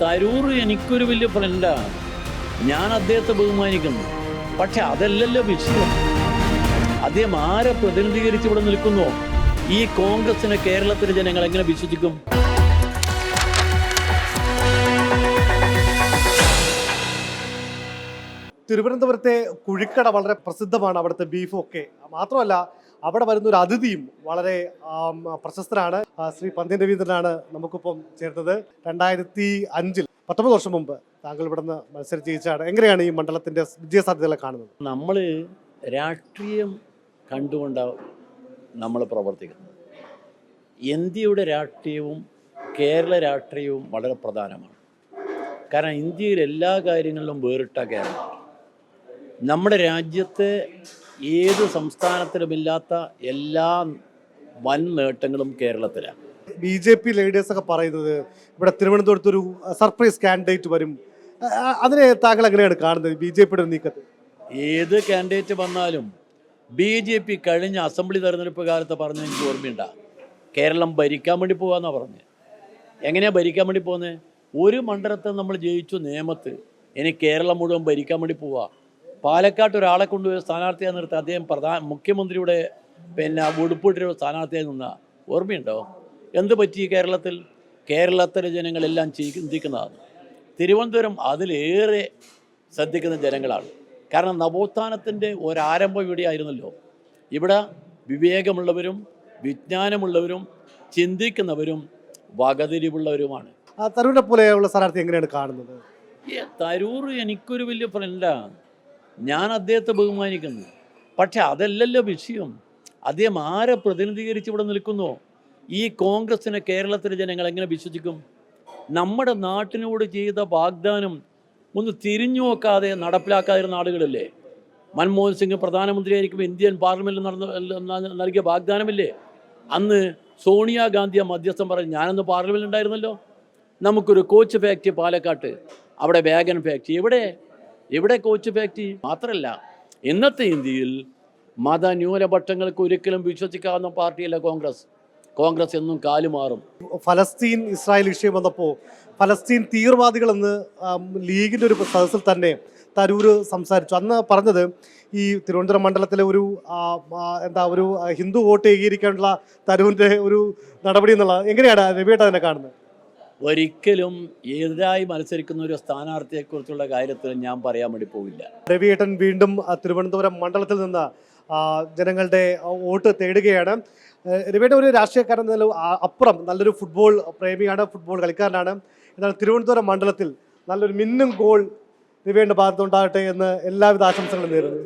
തരൂർ എനിക്കൊരു വലിയ ഫ്രണ്ടാണ് ഞാൻ അദ്ദേഹത്തെ ബഹുമാനിക്കുന്നു. പക്ഷെ അതല്ലല്ലോ വിഷയം. അദ്ദേഹം ആരെ പ്രതിനിധീകരിച്ച് ഇവിടെ നിൽക്കുന്നു? ഈ കോൺഗ്രസിനെ കേരളത്തിലെ ജനങ്ങൾ എങ്ങനെ വിശ്വസിക്കും? തിരുവനന്തപുരത്തെ കുഴിക്കട വളരെ പ്രസിദ്ധമാണ് അവിടുത്തെ ബീഫും ഒക്കെ മാത്രമല്ല അവിടെ വരുന്ന ഒരു അതിഥിയും വളരെ പ്രശസ്തനാണ്. ശ്രീ പന്ത്യൻ രവീന്ദ്രനാണ് നമുക്കിപ്പം ചേർത്തത് രണ്ടായിരത്തി അഞ്ചിൽ പത്തൊമ്പത് വർഷം മുമ്പ് താങ്കൾ ഇവിടുന്ന് മത്സരിച്ച് ജയിച്ചാണ് എങ്ങനെയാണ് ഈ മണ്ഡലത്തിന്റെ വിജയസാധ്യതകളെ കാണുന്നത്? നമ്മൾ രാഷ്ട്രീയം കണ്ടുകൊണ്ടാണ് നമ്മൾ പ്രവർത്തിക്കുന്നത്. ഇന്ത്യയുടെ രാഷ്ട്രീയവും കേരള രാഷ്ട്രീയവും വളരെ പ്രധാനമാണ്. കാരണം ഇന്ത്യയിൽ എല്ലാ കാര്യങ്ങളിലും വേറിട്ട കേരളം. നമ്മുടെ രാജ്യത്തെ ഏത് സംസ്ഥാനത്തിലുമില്ലാത്ത എല്ലാ വൻ നേട്ടങ്ങളും കേരളത്തിലാണ് ബി ജെ പി ലീഡേഴ്സ് ഒക്കെ പറയുന്നത് ഇവിടെ തിരുവനന്തപുരത്ത് ഒരു സർപ്രൈസ് കാൻഡിഡേറ്റ് വരും. അതിനെ താങ്കൾ എങ്ങനെയാണ് കാണുന്നത് ബി ജെ പിയുടെ നീക്കത്തിൽ ഏത് കാൻഡിഡേറ്റ് വന്നാലും ബി ജെ പി കഴിഞ്ഞ അസംബ്ലി തെരഞ്ഞെടുപ്പ് കാലത്ത് പറഞ്ഞ എനിക്ക് ഓർമ്മയുണ്ട. കേരളം ഭരിക്കാൻ വേണ്ടി പോകാന്നാ പറഞ്ഞത് എങ്ങനെയാണ് ഭരിക്കാൻ വേണ്ടി പോകുന്നത് ഒരു മണ്ഡലത്തെ നമ്മൾ ജയിച്ചു നിയമത്ത് ഇനി കേരളം മുഴുവൻ ഭരിക്കാൻ വേണ്ടി പോവാ. പാലക്കാട്ട് ഒരാളെ കൊണ്ടുപോയി സ്ഥാനാർത്ഥിയായി നിർത്തി അദ്ദേഹം പ്രധാന മുഖ്യമന്ത്രിയുടെ പിന്നെ ഉടുപ്പിട്ടൊരു സ്ഥാനാർത്ഥിയായി നിന്ന ഓർമ്മയുണ്ടോ? എന്ത് പറ്റി കേരളത്തിൽ? കേരളത്തിലെ ജനങ്ങളെല്ലാം ചിന്തിക്കുന്നതാണ് തിരുവനന്തപുരം അതിലേറെ ശ്രദ്ധിക്കുന്ന ജനങ്ങളാണ്. കാരണം നവോത്ഥാനത്തിന്റെ ഒരാരംഭം ഇവിടെ ആയിരുന്നല്ലോ ഇവിടെ വിവേകമുള്ളവരും വിജ്ഞാനമുള്ളവരും ചിന്തിക്കുന്നവരും വകതിരിവുള്ളവരുമാണ്. ആ, തരൂരിനെ പോലെയുള്ള സ്ഥാനാർത്ഥി എങ്ങനെയാണ് കാണുന്നത്? തരൂർ എനിക്കൊരു വലിയ ഫ്രണ്ടാണ് ഞാൻ അദ്ദേഹത്തെ ബഹുമാനിക്കുന്നു. പക്ഷെ അതല്ലല്ലോ വിഷയം. അദ്ദേഹം ആരെ പ്രതിനിധീകരിച്ച് ഇവിടെ നിൽക്കുന്നു? ഈ കോൺഗ്രസിനെ കേരളത്തിലെ ജനങ്ങൾ എങ്ങനെ വിശ്വസിക്കും? നമ്മുടെ നാട്ടിനോട് ചെയ്ത വാഗ്ദാനം ഒന്ന് തിരിഞ്ഞു നോക്കാതെ നടപ്പിലാക്കാതിരുന്ന ആളുകളല്ലേ? മൻമോഹൻ സിംഗ് പ്രധാനമന്ത്രിയായിരിക്കും ഇന്ത്യൻ പാർലമെന്റിൽ നടന്ന നൽകിയ വാഗ്ദാനമില്ലേ? അന്ന് സോണിയാഗാന്ധിയെ മധ്യസ്ഥം പറഞ്ഞ് ഞാനന്ന് പാർലമെന്റിൽ ഉണ്ടായിരുന്നല്ലോ. നമുക്കൊരു കോച്ച് ഫാക്ടറി പാലക്കാട്ട് അവിടെ വാഗൻ ഫാക്ടറി. എവിടെ? എവിടെ കോച്ച് ഫാക്ടറി മാത്രമല്ല ഇന്നത്തെ ഇന്ത്യയിൽ മതന്യൂനപക്ഷങ്ങൾക്ക് ഒരിക്കലും വിശ്വസിക്കാവുന്ന പാർട്ടിയല്ല കോൺഗ്രസ്. കോൺഗ്രസ് എന്നും കാലുമാറും ഫലസ്തീൻ ഇസ്രായേൽ വിഷയം വന്നപ്പോൾ ഫലസ്തീൻ തീവ്രവാദികളെന്ന് ലീഗിന്റെ ഒരു സദസ്സിൽ തന്നെ തരൂർ സംസാരിച്ചു. അന്ന് പറഞ്ഞത് ഈ തിരുവനന്തപുരം മണ്ഡലത്തിലെ ഒരു എന്താ ഒരു ഹിന്ദു വോട്ട് ഏകീകരിക്കാനുള്ള തരൂരിന്റെ ഒരു നടപടി എന്നുള്ള എങ്ങനെയാണ് രവിയേട്ട അതിനെ കാണുന്നത്? ഒരിക്കലും എതിരായി മത്സരിക്കുന്ന ഒരു സ്ഥാനാർത്ഥിയെക്കുറിച്ചുള്ള കാര്യത്തിൽ ഞാൻ പറയാൻ വേണ്ടി പോവില്ല. രവിയേട്ടൻ വീണ്ടും തിരുവനന്തപുരം മണ്ഡലത്തിൽ നിന്ന് ജനങ്ങളുടെ വോട്ട് തേടുകയാണ്. രവിയേട്ടൻ ഒരു രാഷ്ട്രീയക്കാരൻ അപ്പുറം നല്ലൊരു ഫുട്ബോൾ പ്രേമിയാണ് ഫുട്ബോൾ കളിക്കാരനാണ്. എന്നാൽ തിരുവനന്തപുരം മണ്ഡലത്തിൽ നല്ലൊരു മിന്നും ഗോൾ രവിയുടെ ഭാഗത്തുണ്ടാകട്ടെ എന്ന് എല്ലാവിധ ആശംസകളും നേരുന്നു.